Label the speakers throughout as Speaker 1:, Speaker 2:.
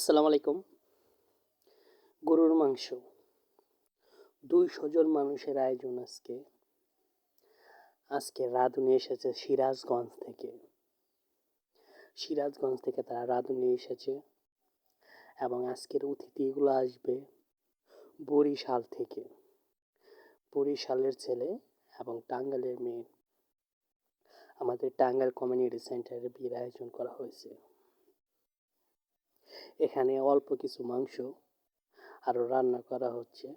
Speaker 1: আসসালামু আলাইকুম। গরুর মাংস। দুইশো জন মানুষের আয়োজন আজকে। আজকে রাঁধুনি এসেছে সিরাজগঞ্জ থেকে। সিরাজগঞ্জ থেকে তারা রাঁধুনি এসেছে এবং আজকের অতিথিগুলো আসবে বরিশাল থেকে। বরিশালের ছেলে এবং টাঙ্গালের মেয়ে। আমাদের টাঙ্গাইল কমিউনিটি সেন্টারে বিয়ের আয়োজন করা হয়েছে। এখানে অল্প কিছু মাংস আরও রান্না করা হচ্ছে।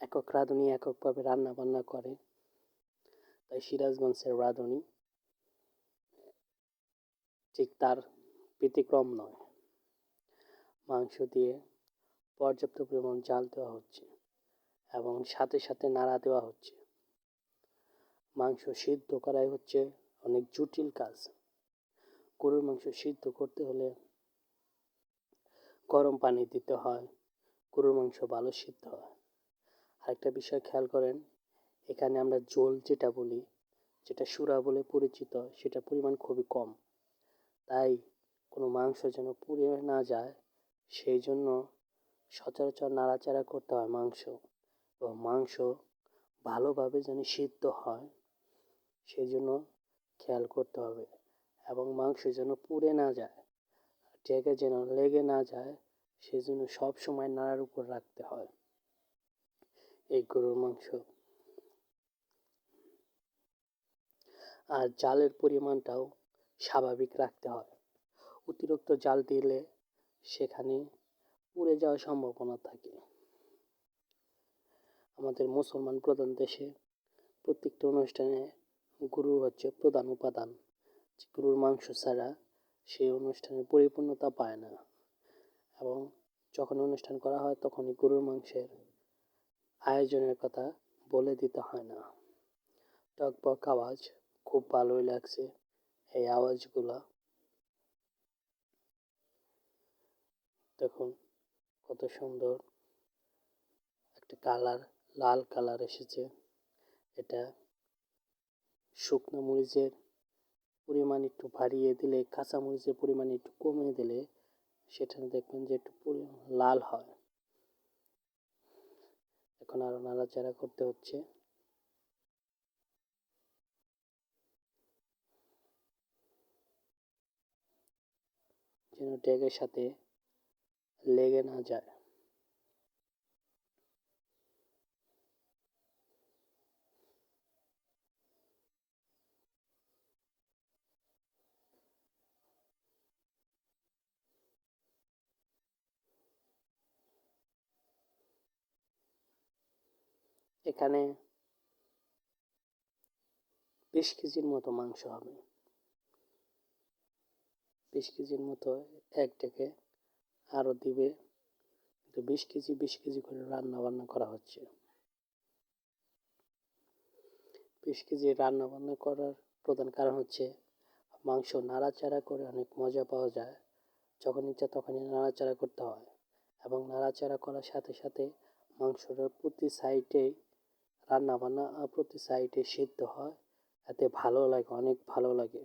Speaker 1: একক রাঁধুনি এককভাবে রান্না বান্না করে। তাই সিরাজগঞ্জের রাঁধুনি ঠিক তার ব্যতিক্রম নয়। মাংস দিয়ে পর্যাপ্ত পরিমাণ জাল দেওয়া হচ্ছে এবং সাথে সাথে নাড়া দেওয়া হচ্ছে। মাংস সিদ্ধ করাই হচ্ছে অনেক জটিল কাজ। গরুর মাংস সিদ্ধ করতে হলে গরম পানি দিতে হয়, গরুর মাংস ভালো সিদ্ধ হয়। আরেকটা বিষয় খেয়াল করেন, এখানে আমরা জোল যেটা বলি, যেটা সুরা বলে পরিচিত সেটা পরিমাণ খুবই কম। তাই কোনো মাংস যেন পুড়ে না যায়, সেই জন্য সচরাচর নাড়াচাড়া করতে হয় মাংস। এবং মাংস ভালোভাবে যেন সিদ্ধ হয়, সেই জন্য খেয়াল করতে হবে। এবং মাংস যেন পুড়ে না যায় জায়গা যেন লেগে না যায় সেই জন্য সবসময় নাড়ার উপর রাখতে হয় এই গরুর মাংস। আর জালের পরিমাণটাও স্বাভাবিক রাখতে হয়। অতিরিক্ত জাল দিলে সেখানে পুড়ে যাওয়ার সম্ভাবনা থাকে। আমাদের মুসলমান প্রধান দেশে প্রত্যেকটা অনুষ্ঠানে গরু হচ্ছে প্রধান উপাদান। গরুর মাংস ছাড়া সেই অনুষ্ঠানের পরিপূর্ণতা পায় না। এবং যখন অনুষ্ঠান করা হয়, তখনই গরুর মাংসের আয়োজনের কথা বলে দিতে হয় না। টকবক আওয়াজ, খুব ভালোই লাগছে এই আওয়াজগুলা। দেখুন, কত সুন্দর একটা কালার, লাল কালার এসেছে। এটা শুকনো মরিচের পরিমাণ একটু বাড়িয়ে দিলে কাঁচা মরিচের পরিমাণ একটু কমিয়ে দিলে, সেটা দেখবেন যে একটু লাল হয়। এখন আরও নাড়াচাড়া করতে হচ্ছে। যেন ট্যাগের সাথে লেগে না যায়। এখানে বিশ কেজির মতো মাংস হবে। বিশ কেজির মতো এক ডেকে আরও দিবে। কিন্তু বিশ কেজি বিশ কেজি করে রান্না বান্না করা হচ্ছে। বিশ কেজি রান্না বান্না করার প্রধান কারণ হচ্ছে মাংস নাড়াচাড়া করে অনেক মজা পাওয়া যায়। যখন ইচ্ছা তখনই নাড়াচাড়া করতে হয় এবং নাড়াচাড়া করার সাথে সাথে মাংসটার প্রতি সাইডেই রান্না বান্না প্রতি সাইডে সিদ্ধ হয়। এতে ভালো লাগে অনেক ভালো লাগে।